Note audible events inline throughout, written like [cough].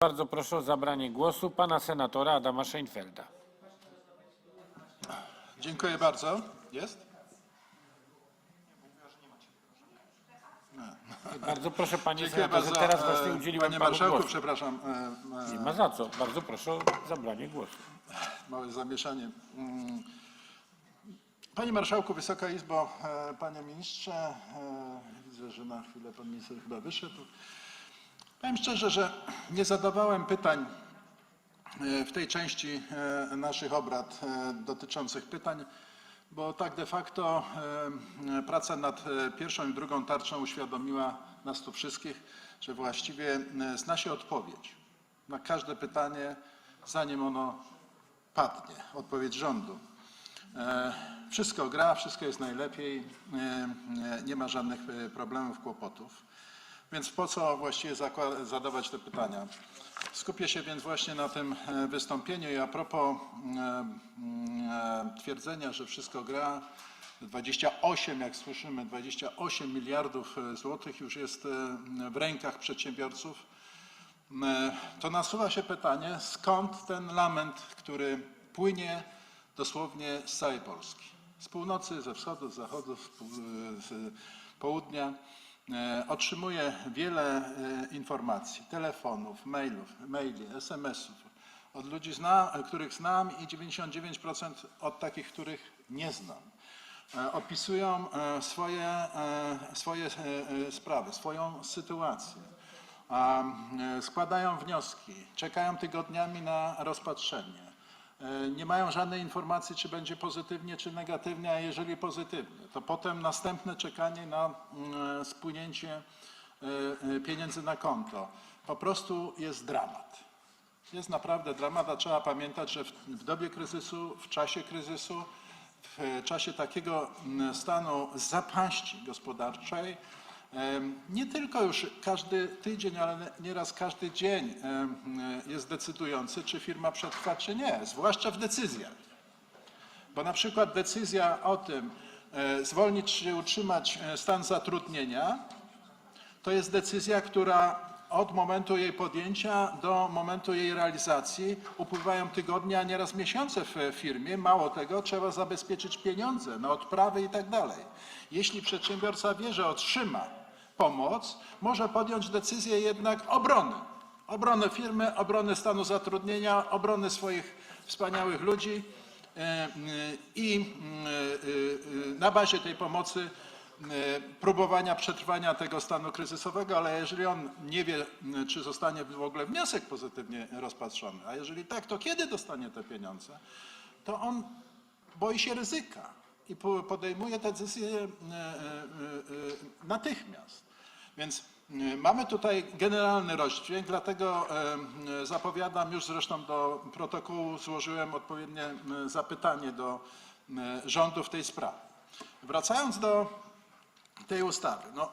Bardzo proszę o zabranie głosu pana senatora Adama Szejnfelda. Dziękuję bardzo. Jest? Bardzo proszę panie Dziękuję senatorze, bardzo. teraz właśnie udzieliłem Panie panu Marszałku, głosu. przepraszam, e, Nie e, ma za co. Bardzo proszę o zabranie głosu. małe zamieszanie. Mm. Panie Marszałku, Wysoka Izbo, e, Panie Ministrze, e, widzę, że na chwilę Pan Minister chyba wyszedł. Powiem szczerze, że nie zadawałem pytań e, w tej części e, naszych obrad e, dotyczących pytań, bo tak de facto praca nad pierwszą i drugą tarczą uświadomiła nas tu wszystkich, że właściwie zna się odpowiedź na każde pytanie, zanim ono padnie, odpowiedź rządu. Wszystko gra, wszystko jest najlepiej, nie ma żadnych problemów, kłopotów. Więc po co właściwie zadawać te pytania? Skupię się więc właśnie na tym e, wystąpieniu i a propos e, e, twierdzenia, że wszystko gra, 28, jak słyszymy, 28 miliardów złotych już jest w rękach przedsiębiorców. E, To nasuwa się pytanie, skąd ten lament, który płynie dosłownie z całej Polski. Z północy, ze wschodu, z zachodu, z południa. E, Otrzymuje wiele e, informacji, telefonów, mailów, maili, SMS-ów od ludzi, których znam i 99% od takich, których nie znam. E, Opisują swoje, swoje sprawy, swoją sytuację składają wnioski, czekają tygodniami na rozpatrzenie. E, Nie mają żadnej informacji, czy będzie pozytywnie, czy negatywnie, a jeżeli pozytywnie, to potem następne czekanie na mm, spłynięcie e, e, pieniędzy na konto. Po prostu jest dramat. Jest naprawdę dramat, a trzeba pamiętać, że w, w dobie kryzysu, w czasie kryzysu, w czasie takiego mm, stanu zapaści gospodarczej, nie tylko już każdy tydzień, ale nieraz każdy dzień jest decydujący, czy firma przetrwa, czy nie, zwłaszcza w decyzjach. Bo na przykład decyzja o tym, e, zwolnić czy utrzymać e, stan zatrudnienia, to jest decyzja, która od momentu jej podjęcia do momentu jej realizacji upływają tygodnie, a nieraz miesiące w firmie. Mało tego, trzeba zabezpieczyć pieniądze na odprawy i tak dalej. Jeśli przedsiębiorca wie, że otrzyma pomoc, może podjąć decyzję jednak obrony. Obronę firmy, obrony stanu zatrudnienia, obrony swoich wspaniałych ludzi e, i e, e, na bazie tej pomocy próbowania przetrwania tego stanu kryzysowego, ale jeżeli on nie wie, m, czy zostanie w ogóle wniosek pozytywnie rozpatrzony, a jeżeli tak, to kiedy dostanie te pieniądze, to on boi się ryzyka i po- podejmuje te decyzje e, natychmiast. Więc mamy tutaj generalny rozdźwięk, dlatego zapowiadam, już zresztą do protokołu złożyłem odpowiednie zapytanie do rządu w tej sprawie. Wracając do tej ustawy. No,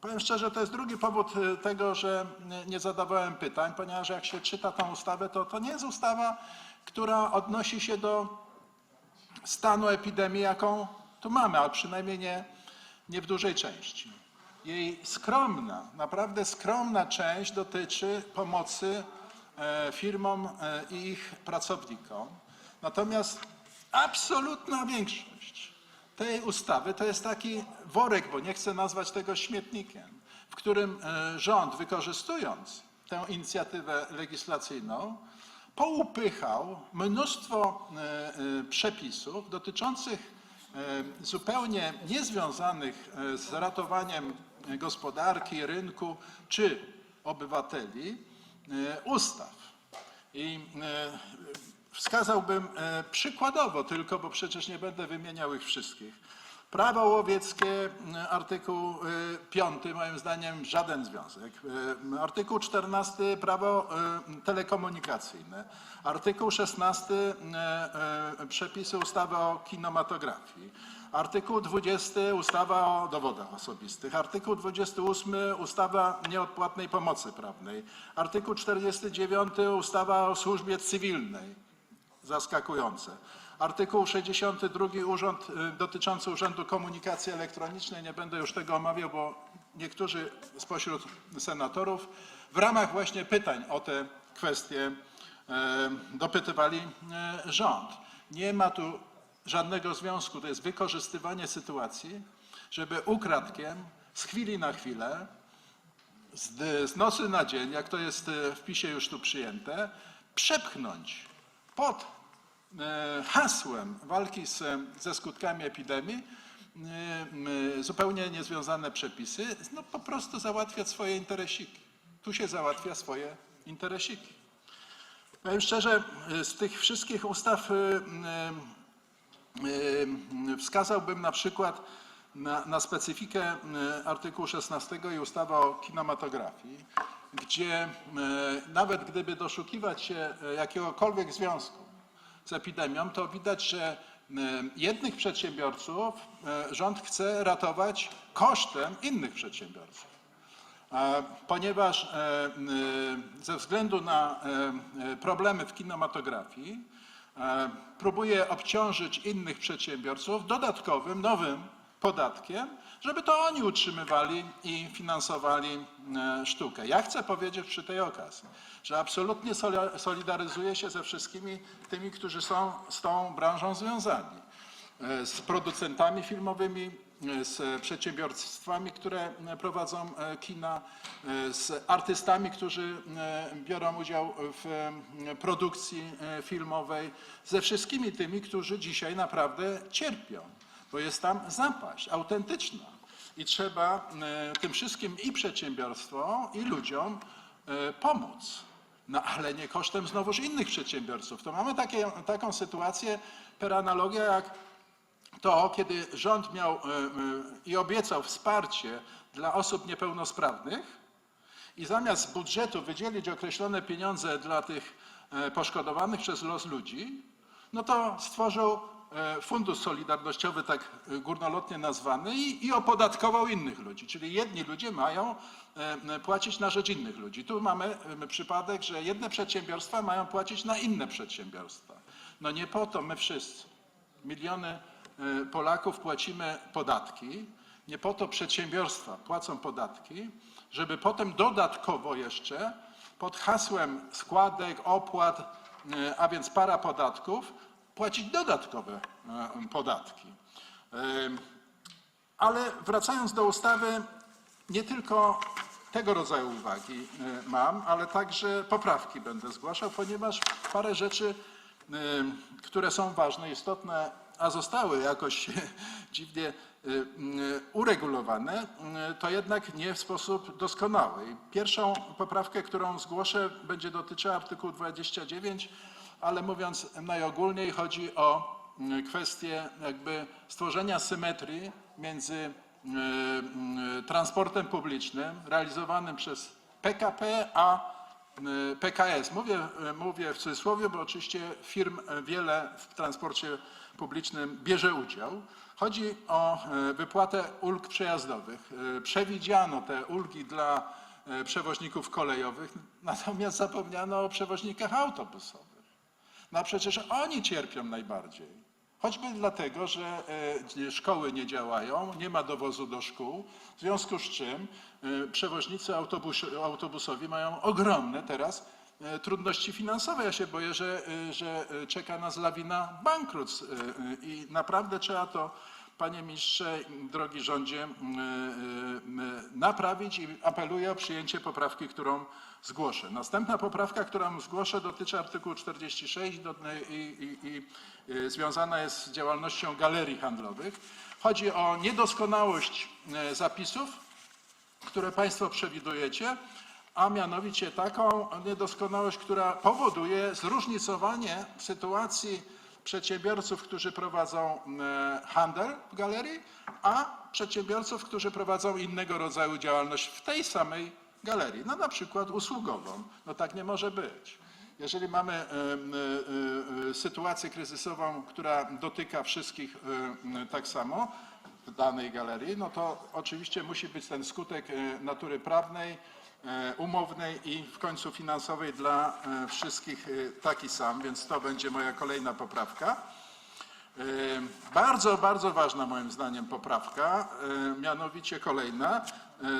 powiem szczerze, to jest drugi powód e, tego, że nie- nie zadawałem pytań, ponieważ jak się czyta tą ustawę, to to nie jest ustawa, która odnosi się do stanu epidemii, jaką tu mamy, a przynajmniej nie, nie w dużej części. Jej skromna, naprawdę skromna część dotyczy pomocy e, firmom e, i ich pracownikom. Natomiast absolutna większość tej ustawy to jest taki worek, bo nie chcę nazwać tego śmietnikiem, w którym e, rząd, wykorzystując tę inicjatywę legislacyjną, poupychał mnóstwo e, e, przepisów dotyczących zupełnie niezwiązanych z ratowaniem gospodarki, rynku czy obywateli ustaw. I wskazałbym e, przykładowo tylko, bo przecież nie będę wymieniał ich wszystkich. Prawo łowieckie, m, artykuł 5, moim zdaniem żaden związek. E, Artykuł 14, prawo e, telekomunikacyjne. Artykuł 16, e, e, przepisy ustawy o kinematografii. Artykuł 20, ustawa o dowodach osobistych. Artykuł 28, ustawa nieodpłatnej pomocy prawnej. Artykuł 49, ustawa o służbie cywilnej zaskakujące. Artykuł 62 urząd, y, dotyczący Urzędu Komunikacji Elektronicznej, nie będę już tego omawiał, bo niektórzy spośród senatorów w ramach właśnie pytań o te kwestie e, dopytywali e, rząd. Nie ma tu żadnego związku, to jest wykorzystywanie sytuacji, żeby ukradkiem z chwili na chwilę z, nocy na dzień, jak to jest e, w PiSie już tu przyjęte, przepchnąć pod e, hasłem walki z, ze skutkami epidemii e, zupełnie niezwiązane przepisy, no po prostu załatwiać swoje interesiki. Tu się załatwia swoje interesiki. Powiem szczerze, e, z tych wszystkich ustaw wskazałbym na przykład na, na specyfikę artykułu 16 i ustawy o kinematografii, gdzie e, nawet gdyby doszukiwać się e, jakiegokolwiek związku z epidemią, to widać, że e, jednych przedsiębiorców rząd chce ratować kosztem innych przedsiębiorców. Ponieważ ze względu na problemy w kinematografii próbuje obciążyć innych przedsiębiorców dodatkowym, nowym podatkiem, żeby to oni utrzymywali i finansowali e, sztukę. Ja chcę powiedzieć przy tej okazji, że absolutnie soli- solidaryzuję się ze wszystkimi tymi, którzy są z tą branżą związani e, z producentami filmowymi, e, z przedsiębiorstwami, które prowadzą kina, z artystami, którzy biorą udział w produkcji filmowej, ze wszystkimi tymi, którzy dzisiaj naprawdę cierpią, bo jest tam zapaść autentyczna. I trzeba e, tym wszystkim i przedsiębiorstwom, i ludziom e, pomóc. No ale nie kosztem znowuż innych przedsiębiorców. To mamy takie, taką sytuację per analogia jak to, kiedy rząd miał e, i obiecał wsparcie dla osób niepełnosprawnych i zamiast z budżetu wydzielić określone pieniądze dla tych poszkodowanych przez los ludzi, no to stworzył fundusz solidarnościowy, tak e, górnolotnie nazwany, i, i opodatkował innych ludzi. Czyli jedni ludzie mają e, płacić na rzecz innych ludzi. Tu mamy e, przypadek, że jedne przedsiębiorstwa mają płacić na inne przedsiębiorstwa. No nie po to my wszyscy, miliony e, Polaków płacimy podatki, nie po to przedsiębiorstwa płacą podatki, żeby potem dodatkowo jeszcze pod hasłem składek, opłat, e, a więc para podatków, płacić dodatkowe e, podatki. Ale wracając do ustawy, nie tylko tego rodzaju uwagi e, mam, ale także poprawki będę zgłaszał, ponieważ parę rzeczy, e, które są ważne, istotne, a zostały jakoś [laughs] dziwnie e, uregulowane, m, to jednak nie w sposób doskonały. Pierwszą poprawkę, którą zgłoszę, będzie dotyczyła artykułu 29, ale mówiąc najogólniej, chodzi o mm, kwestię jakby stworzenia symetrii między y, y, transportem publicznym realizowanym przez PKP a PKS. Mówię, mówię w cudzysłowie, bo oczywiście firm y, wiele w transporcie publicznym bierze udział. Chodzi o y, wypłatę ulg przejazdowych. Y, Przewidziano te ulgi dla przewoźników kolejowych, [laughs] natomiast zapomniano o przewoźnikach autobusowych. No a przecież oni cierpią najbardziej. Choćby dlatego, że e, szkoły nie działają, nie ma dowozu do szkół, w związku z czym e, przewoźnicy autobus, autobusowi mają ogromne teraz e, trudności finansowe. Ja się boję, że, że czeka nas lawina bankructw i naprawdę trzeba to, panie ministrze, drogi rządzie, naprawić i apeluję o przyjęcie poprawki, którą zgłoszę. Następna poprawka, którą zgłoszę, dotyczy artykułu 46 do, i, i, i y, związana jest z działalnością galerii handlowych. Chodzi o niedoskonałość e, zapisów, które Państwo przewidujecie, a mianowicie taką niedoskonałość, która powoduje zróżnicowanie sytuacji przedsiębiorców, którzy prowadzą e, handel w galerii, a przedsiębiorców, którzy prowadzą innego rodzaju działalność w tej samej galerii, no na przykład usługową. No tak nie może być. Jeżeli mamy e, e, sytuację kryzysową, która dotyka wszystkich tak samo w danej galerii, no to oczywiście musi być ten skutek natury prawnej, umownej i w końcu finansowej dla e, wszystkich e, taki sam, więc to będzie moja kolejna poprawka. Bardzo, bardzo ważna moim zdaniem poprawka, mianowicie kolejna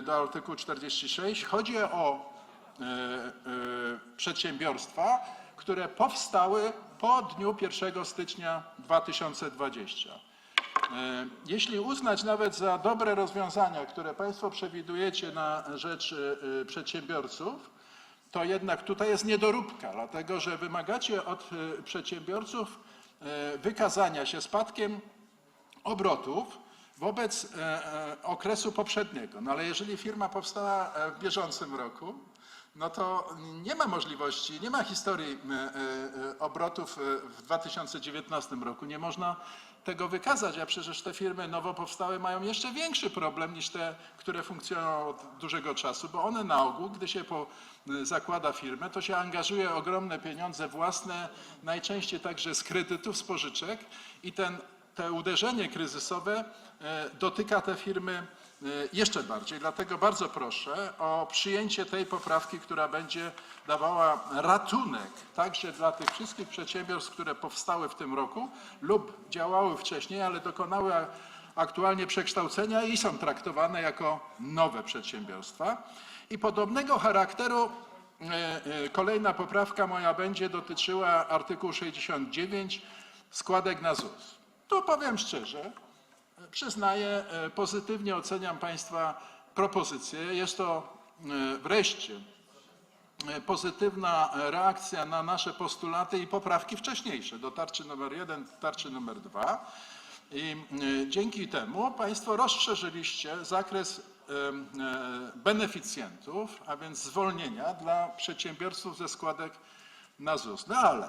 do artykułu 46. Chodzi o przedsiębiorstwa, które powstały po dniu 1 stycznia 2020. E, Jeśli uznać nawet za dobre rozwiązania, które Państwo przewidujecie na rzecz e, przedsiębiorców, to jednak tutaj jest niedoróbka, dlatego że wymagacie od e, przedsiębiorców wykazania się spadkiem obrotów wobec okresu poprzedniego. No ale jeżeli firma powstała w bieżącym roku, no to nie ma możliwości, nie ma historii obrotów w 2019 roku. Nie można tego wykazać, a przecież te firmy nowo powstałe mają jeszcze większy problem niż te, które funkcjonują od dużego czasu, bo one na ogół, gdy się po, e, zakłada firmę, to się angażuje ogromne pieniądze własne, najczęściej także z kredytów, z pożyczek i ten te uderzenie kryzysowe e, dotyka te firmy jeszcze bardziej. Dlatego bardzo proszę o przyjęcie tej poprawki, która będzie dawała ratunek także dla tych wszystkich przedsiębiorstw, które powstały w tym roku lub działały wcześniej, ale dokonały aktualnie przekształcenia i są traktowane jako nowe przedsiębiorstwa. I podobnego charakteru e, e, kolejna poprawka moja będzie dotyczyła artykułu 69 składek na ZUS. Tu powiem szczerze, przyznaję, e, pozytywnie oceniam Państwa propozycję. Jest to e, wreszcie e, pozytywna reakcja na nasze postulaty i poprawki wcześniejsze do tarczy numer jeden, tarczy numer dwa. I dzięki temu Państwo rozszerzyliście zakres beneficjentów, a więc zwolnienia dla przedsiębiorców ze składek na ZUS. No ale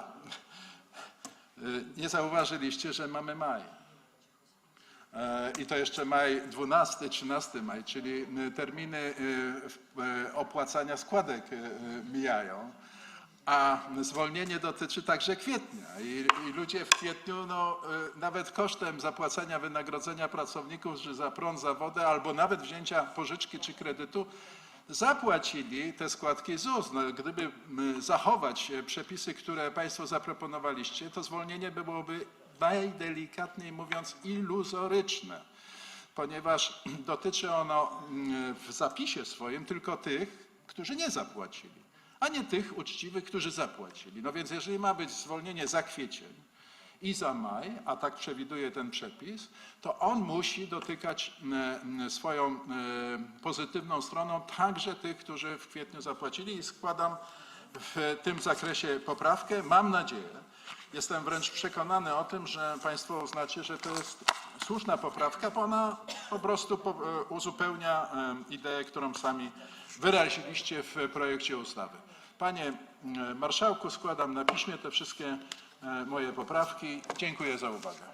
nie zauważyliście, że mamy maj. E, I to jeszcze maj 12, 13 maj, czyli y, terminy y, opłacania składek mijają. A zwolnienie dotyczy także kwietnia i, i ludzie w kwietniu, no, nawet kosztem zapłacenia wynagrodzenia pracowników, że za prąd, za wodę, albo nawet wzięcia pożyczki czy kredytu, zapłacili te składki ZUS. No, gdyby zachować e, przepisy, które Państwo zaproponowaliście, to zwolnienie byłoby najdelikatniej mówiąc iluzoryczne, ponieważ [clears throat] dotyczy ono mm, w zapisie swoim tylko tych, którzy nie zapłacili, a nie tych uczciwych, którzy zapłacili. No więc jeżeli ma być zwolnienie za kwiecień, i za maj, a tak przewiduje ten przepis, to on musi dotykać m, m, swoją pozytywną stroną także tych, którzy w kwietniu zapłacili i składam w tym zakresie poprawkę. Mam nadzieję, jestem wręcz przekonany o tym, że Państwo uznacie, że to jest słuszna poprawka, bo ona po prostu e, uzupełnia e, ideę, którą sami wyraziliście w projekcie ustawy. Panie m, Marszałku, składam na piśmie te wszystkie e, moje poprawki. Dziękuję za uwagę.